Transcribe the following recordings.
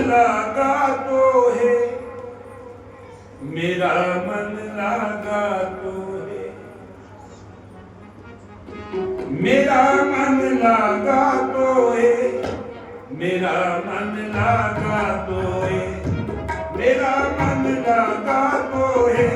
लागा तो है मेरा मन लागा तो है मेरा मन लागा तो है मेरा मन लागा तो है मेरा मन लागा तो है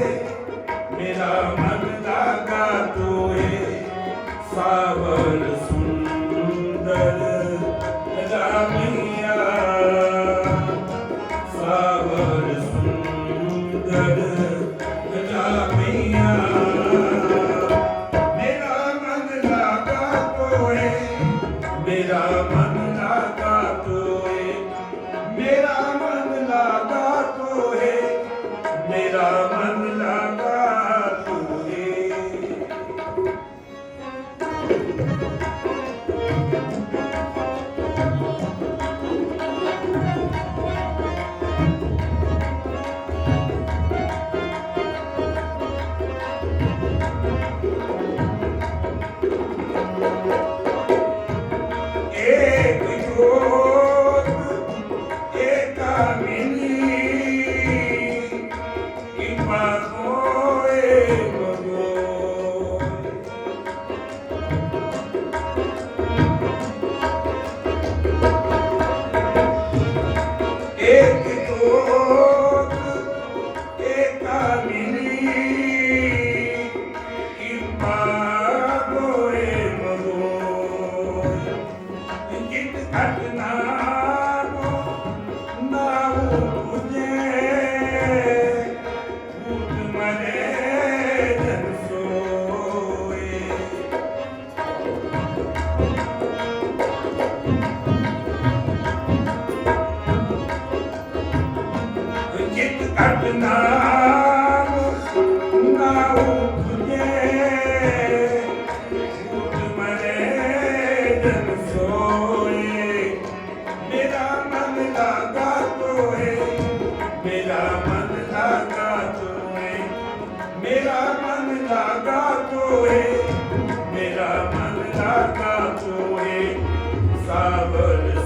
Get the up and up. ਲਾਗਾ ਤੋਏ ਮੇਰਾ ਮਨ ਲਾਗਾ ਤੋਏ ਸਾਵਲ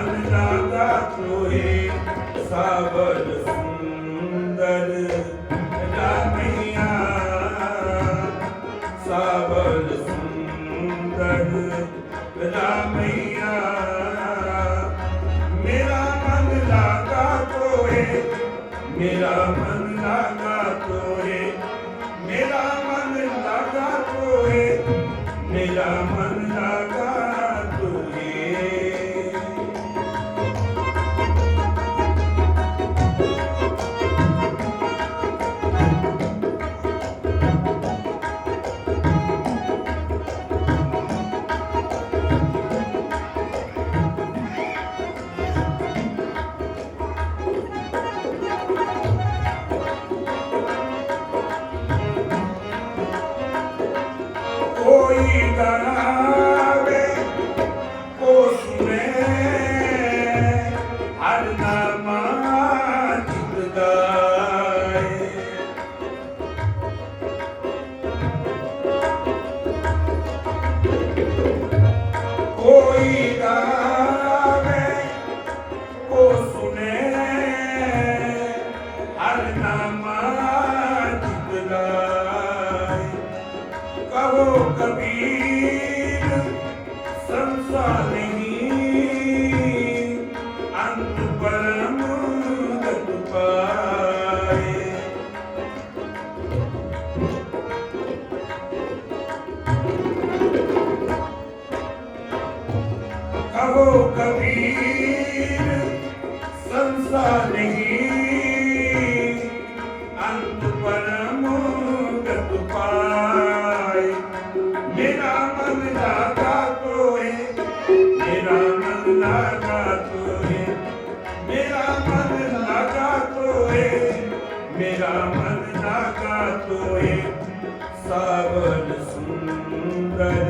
ਮਨ ਨਾਦਾ ਤੋਹੇ ਸਾਵਰ ਸੁੰਦਰ। Arnama ਕਬੀਰ ਸੰਸਾਰ ਨਹੀਂ ਅੰਤ ਪਰਮ ਗਤ ਪਾਏ ਮੇਰਾ ਮਨ ਲਾਗਾ ਤੋਏ ਮੇਰਾ ਮਨ ਲਾਗਾ ਤੋਏ ਮੇਰਾ ਮਨ ਲਾਗਾ ਤੋਏ ਮੇਰਾ ਮਨ ਲਾਗਾ ਤੋਏ ਸਾਵਨ ਸੁੰਦਰ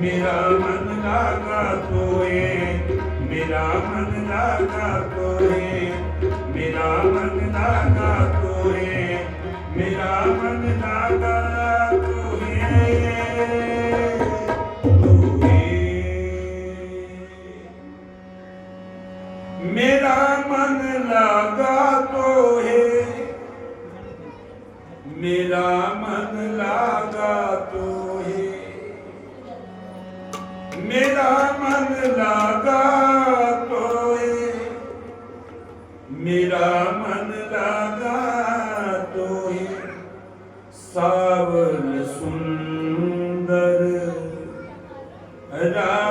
ਮੇਰਾ ਮਨ ਲਾਗਾ ਤੋਏ, ਮੇਰਾ ਮਨ ਲਾਗਾ ਤੋਏ, ਮੇਰਾ ਮਨ ਲਾਗਾ ਤੋਏ, ਮੇਰਾ ਮਨ ਲਾਗਾ ਮੇਰਾ ਮਨ ਲਾਗਾ ਲਾਗਾ ਤੋਏ। ਮੇਰਾ ਮਨ ਲਾਗਾ ਤੋਏ। ਸਾਵਨ ਸੁੰਦਰ ਰਾ